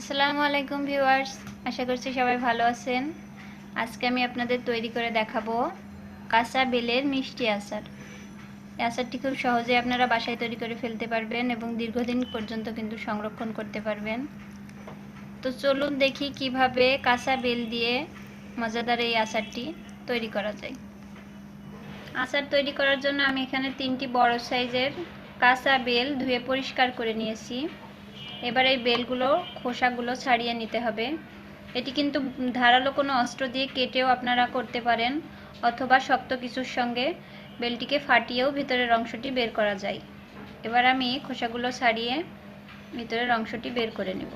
আসসালামু আলাইকুম ভিউয়ার্স, আশা করছি সবাই ভালো আছেন। আজকে আমি আপনাদের তৈরি করে দেখাবো কাঁচা বেলের মিষ্টি আচার। এই আচারটি খুব সহজে আপনারা বাসায় তৈরি করে ফেলতে পারবেন এবং দীর্ঘদিন পর্যন্ত কিন্তু সংরক্ষণ করতে পারবেন। তো চলুন দেখি কীভাবে কাঁচা বেল দিয়ে মজাদার এই আচারটি তৈরি করা যায়। আচার তৈরি করার জন্য আমি এখানে তিনটি বড় সাইজের কাঁচা বেল ধুয়ে পরিষ্কার করে নিয়েছি। এবার এই বেলগুলো, খোসাগুলো ছাড়িয়ে নিতে হবে। এটি কিন্তু ধারালো কোনো অস্ত্র দিয়ে কেটেও আপনারা করতে পারেন, অথবা শক্ত কিছুর সঙ্গে বেলটিকে ফাটিয়েও ভিতরের অংশটি বের করা যায়। এবার আমি খোসাগুলো ছাড়িয়ে ভিতরের অংশটি বের করে নেব।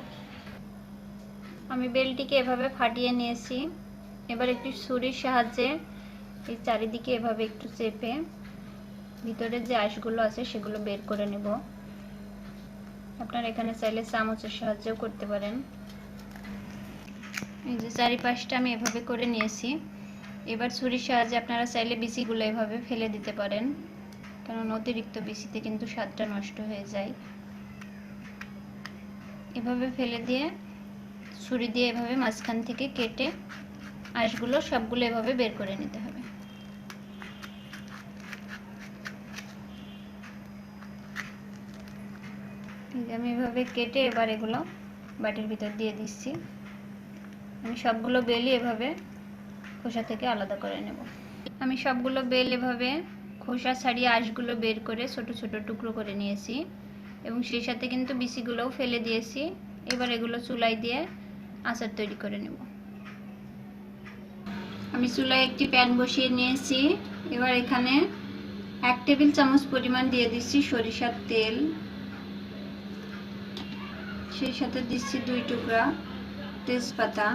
আমি বেলটিকে এভাবে ফাটিয়ে নিয়েছি। এবার একটি ছুরির সাহায্যে এই চারিদিকে এভাবে একটু চেপে ভিতরে যে আঁশগুলো আছে সেগুলো বের করে নেব। আপনারা এখানে চাইলে চামচের সাহায্যেও করতে পারেন। এই যে চারিপাশটা আমি এভাবে করে নিয়েছি। এবার ছুরির সাহায্যে আপনারা চাইলে বিচিগুলো এভাবে ফেলে দিতে পারেন। কারণ অতিরিক্ত বিচিতে কিন্তু স্বাদটা নষ্ট হয়ে যায়। এভাবে ফেলে দিয়ে, ছুরি দিয়ে এভাবে মাঝখান থেকে কেটে আঁশগুলো সবগুলো এভাবে বের করে নিতে হবে। আমি এভাবে কেটে এবার এগুলো বাটির ভিতর দিয়ে দিচ্ছি। আমি সবগুলো বেলি এভাবে খোসা থেকে আলাদা করে নেব। আমি সবগুলো বেল এভাবে খোসা ছাড়িয়ে আঁশগুলো বের করে ছোট ছোট টুকরো করে নিয়েছি এবং সেই সাথে কিন্তু বিচিগুলোও ফেলে দিয়েছি। এবার এগুলো চুলাই দিয়ে আচার তৈরি করে নেব। আমি চুলায় একটি প্যান বসিয়ে নিয়েছি। এবার এখানে এক টেবিল চামচ পরিমাণ দিয়ে দিচ্ছি সরিষার তেল। সেই সাথে দিচ্ছি দুই টুকরা তেজপাতা,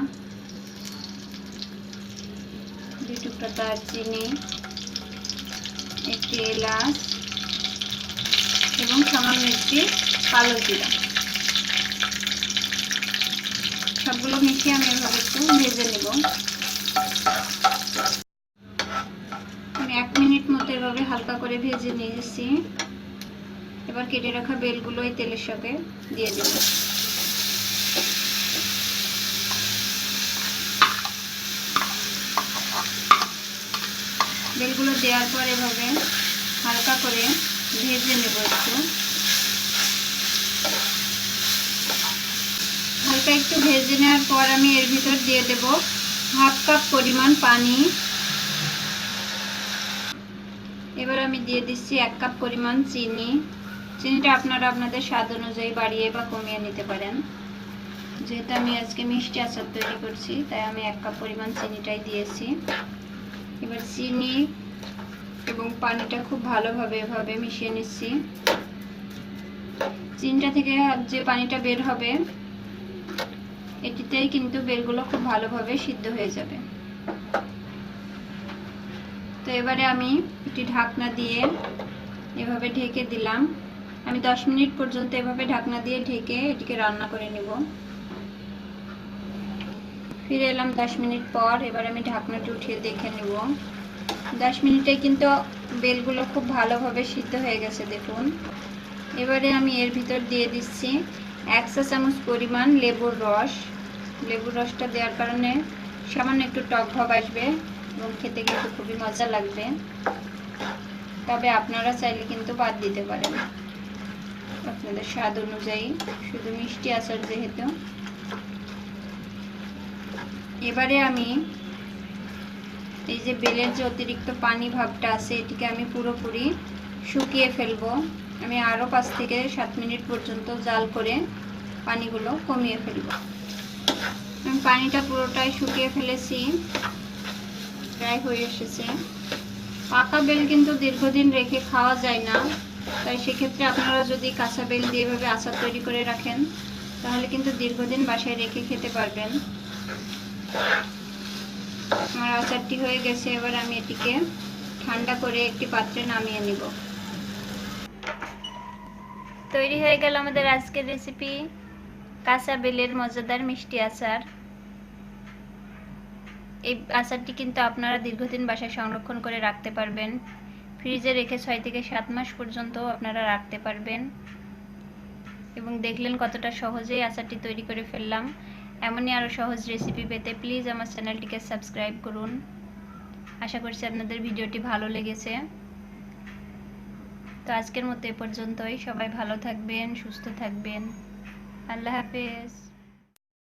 দুই টুকরা দারচিনি, একটি এলাচ এবং সামান্য একটি কালো জিরা। সবগুলো মিশিয়ে আমি এভাবে একটু ভেজে নেব। আমি এক মিনিট মতো এভাবে হালকা করে ভেজে নিয়েছি। এবার কেটে রাখা বেলগুলো এই তেলের সাথে দিয়ে দেব। বেলগুলো দেওয়ার পর এভাবে হালকা করে ভেজে নেব একটু। হালকা একটু ভেজে নেওয়ার পর আমি এর ভিতর দিয়ে দেব হাফ কাপ পরিমাণ পানি। এবার আমি দিয়ে দিচ্ছি এক কাপ পরিমাণ চিনি। চিনিটা আপনারা আপনাদের স্বাদ অনুযায়ী বাড়িয়ে বা কমিয়ে নিতে পারেন। যেহেতু আমি আজকে মিষ্টি আচার তৈরি করছি, তাই আমি এক কাপ পরিমাণ চিনিটাই দিয়েছি। এবার চিনি এবং পানিটা খুব ভালোভাবে এভাবে মিশিয়ে নিচ্ছি। চিনিটা থেকে যে পানিটা বের হবে, এটিতেই কিন্তু বেলগুলো খুব ভালোভাবে সিদ্ধ হয়ে যাবে। তো এবারে আমি একটি ঢাকনা দিয়ে এভাবে ঢেকে দিলাম। আমি দশ মিনিট পর্যন্ত এভাবে ঢাকনা দিয়ে ঢেকে এটিকে রান্না করে নেব। ফিরে এলাম দশ মিনিট পর, এবার আমি ঢাকনাটি উঠিয়ে দেখে নেব। দশ মিনিটে কিন্তু বেলগুলো খুব ভালোভাবে সিদ্ধ হয়ে গেছে, দেখুন। এবারে আমি এর ভিতর দিয়ে দিচ্ছি এক চা চামচ পরিমাণ লেবুর রস। লেবুর রসটা দেওয়ার কারণে সামান্য একটু টক ভাব আসবে এবং খেতে কিন্তু খুবই মজা লাগবে। তবে আপনারা চাইলে কিন্তু বাদ দিতে পারেন। আপনাদের স্বাদ অনুযায়ী, শুধু মিষ্টি আচার যেহেতু। এবারে আমি এই যে বেলের যে অতিরিক্ত পানি ভাবটা আছে, এটিকে আমি পুরোপুরি শুকিয়ে ফেলব। আমি আরও পাঁচ থেকে সাত মিনিট পর্যন্ত জাল করে পানিগুলো কমিয়ে ফেলব। আমি পানিটা পুরোটাই শুকিয়ে ফেলেছি, প্রায় হয়ে এসেছে। পাকা বেল কিন্তু দীর্ঘদিন রেখে খাওয়া যায় না। তাই সেক্ষেত্রে আপনারা যদি কাঁচা বেল দিয়ে এভাবে আচার তৈরি করে রাখেন, তাহলে কিন্তু দীর্ঘদিন বাসায় রেখে খেতে পারবেন। আমার আচারটি হয়ে গেছে, এবার আমি এটিকে ঠান্ডা করে একটি পাত্রে নামিয়ে নিব। তৈরি হয়ে গেল আমাদের আজকের রেসিপি কাঁচা বেলের মজাদার মিষ্টি আচার। এই আচারটি কিন্তু আপনারা দীর্ঘদিন বাসায় সংরক্ষণ করে রাখতে পারবেন। ফ্রিজে রেখে ছয় থেকে সাত মাস পর্যন্ত আপনারা রাখতে পারবেন। এবং দেখলেন কতটা সহজেই আচারটি তৈরি করে ফেললাম। এমনই আরও সহজ রেসিপি পেতে প্লিজ আমার চ্যানেলটিকে সাবস্ক্রাইব করুন। আশা করছি আপনাদের ভিডিওটি ভালো লেগেছে। তো আজকের মতো এ পর্যন্তই। সবাই ভালো থাকবেন, সুস্থ থাকবেন। আল্লাহ হাফেজ।